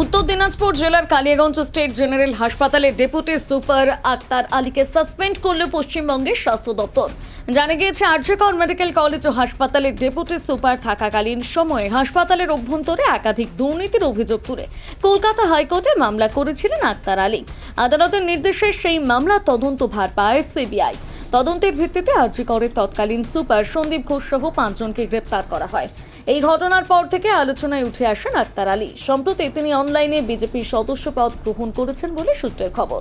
উত্তর দিনাজপুর জেলার Kaliaganj state general হাসপাতালে ডেপুটি সুপার আক্তার আলীকে সাসপেন্ড করল পশ্চিমবঙ্গের স্বাস্থ্য দপ্তর। জানা গিয়েছে, আর্যকর মেডিকেল কলেজ ও হাসপাতালের ডেপুটি সুপার থাকাকালীন সময়ে হাসপাতালের অভ্যন্তরে একাধিক দুর্নীতির অভিযোগ তুলে। কলকাতা হাইকোর্টে মামলা করেছিলেন আক্তার আলী। আদালতের নির্দেশে সেই মামলা তদন্ত ভার পায় সিবিআই। তদন্তের ভিত্তিতে আর্যিকরের তৎকালীন সুপার সন্দীপ ঘোষ সহ পাঁচজনকে গ্রেপ্তার করা হয়। এই ঘটনার পর থেকে আলোচনায় উঠে আসেন আক্তার আলী। সম্প্রতি তিনি অনলাইনে বিজেপির সদস্য পদ গ্রহণ করেছেন বলে সূত্রের খবর।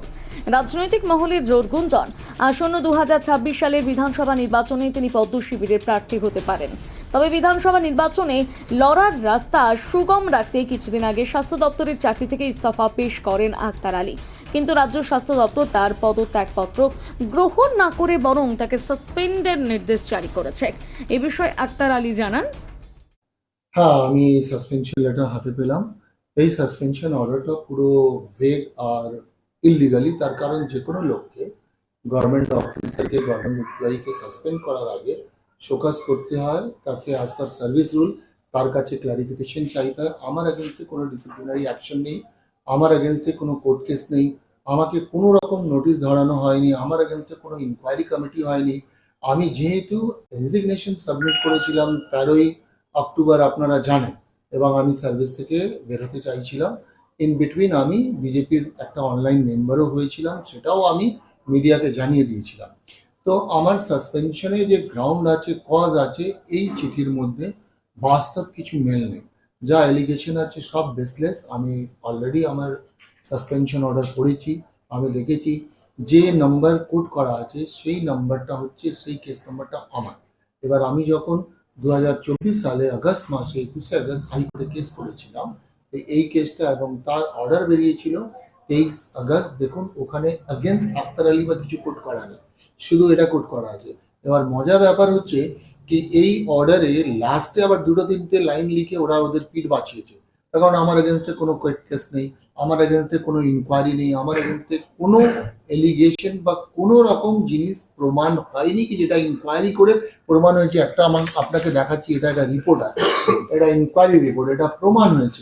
রাজনৈতিক মহলে জোর গুঞ্জন। আসন্ন দু হাজার ছাব্বিশ সালের বিধানসভা নির্বাচনে তিনি পদ্ম শিবিরের প্রার্থী হতে পারেন। তবে বিধানসভা নির্বাচনে লড়ার রাস্তা সুগম রাখতে কিছুদিন আগে স্বাস্থ্য দপ্তরের চাকরি থেকে ইস্তফা পেশ করেন আক্তার আলী। কিন্তু রাজ্য স্বাস্থ্য দপ্তর তার পদত্যাগপত্র গ্রহণ না করে বরং তাকে সাসপেন্ডের নির্দেশ জারি করেছে। এ বিষয়ে আক্তার আলী জানান। হ্যাঁ আমি সাসপেনশন লেটার হাতে পেলাম। এই সাসপেনশন অর্ডারটা পুরো ভেগ আর ইলিগালি তার কারণ যে কোনো লোককে গভর্নমেন্ট অফিসারকে গভর্নমেন্ট এমপ্লয়িকে সাসপেন্ড করার আগে শোকাস করতে হয়, তাকে অ্যাজ পার সার্ভিস রুল তার কাছে ক্লারিফিকেশন চাইতে হয়। আমার এগেনস্টে কোনো ডিসিপ্লিনারি অ্যাকশন নেই, আমার এগেনস্টে কোনো কোর্ট কেস নেই, আমাকে কোনো রকম নোটিশ ধরানো হয়নি, আমার এগেনস্টে কোনো ইনকোয়ারি কমিটি হয়নি। আমি যেহেতু রেজিগনেশন সাবমিট করেছিলাম তেরোই অক্টোবর, আপনারা জানেন, এবং আমি সার্ভিস থেকে বেরোতে চাইছিলাম। ইন বিটুইন আমি বিজেপির একটা অনলাইন মেম্বারও হয়েছিলাম, সেটাও আমি মিডিয়াকে জানিয়ে দিয়েছিলাম। তো আমার সাসপেনশনে যে গ্রাউন্ড আছে কজ আছে, এই চিঠির মধ্যে বাস্তব কিছু মেল নেই। যা অ্যালিগেশন আছে সব বেসলেস আমি অলরেডি আমার সাসপেনশন অর্ডার করেছি, আমি দেখেছি যে নাম্বার কোড করা আছে, সেই নাম্বারটা হচ্ছে, সেই কেস নাম্বারটা আমার। এবার আমি যখন দু হাজার চব্বিশ সালে আগস্ট মাসে, একুশে আগস্ট হাইকোর্টে কেস করেছিলাম এই কেসটা এবং তার অর্ডার বেরিয়েছিল তেইশ আগস্ট দেখুন, ওখানে অগেনস্ট আক্তার আলী বা কিছু কোট করা নেই। শুধু এটা কোট করা আছে। এবার মজার ব্যাপার হচ্ছে কি, এই অর্ডারে লাস্টে আবার দুটো তিনটে লাইন লিখে ওরা ওদের পিঠ বাঁচিয়েছে। কারণ আমার এগেনস্টে কোনো কোর্ট কেস নেই, আমার এগেনস্টে কোনো ইনকোয়ারি নেই, আমার এগেনস্টে কোনো এলিগেশন বা কোনো রকম জিনিস প্রমাণ হয়নি কি, যেটা ইনকোয়ারি করে প্রমাণ হয়েছে, একটা আমার আপনাকে দেখাচ্ছি, এটা একটা রিপোর্ট আছে। এটা ইনকোয়ারি রিপোর্ট এটা প্রমাণ হয়েছে।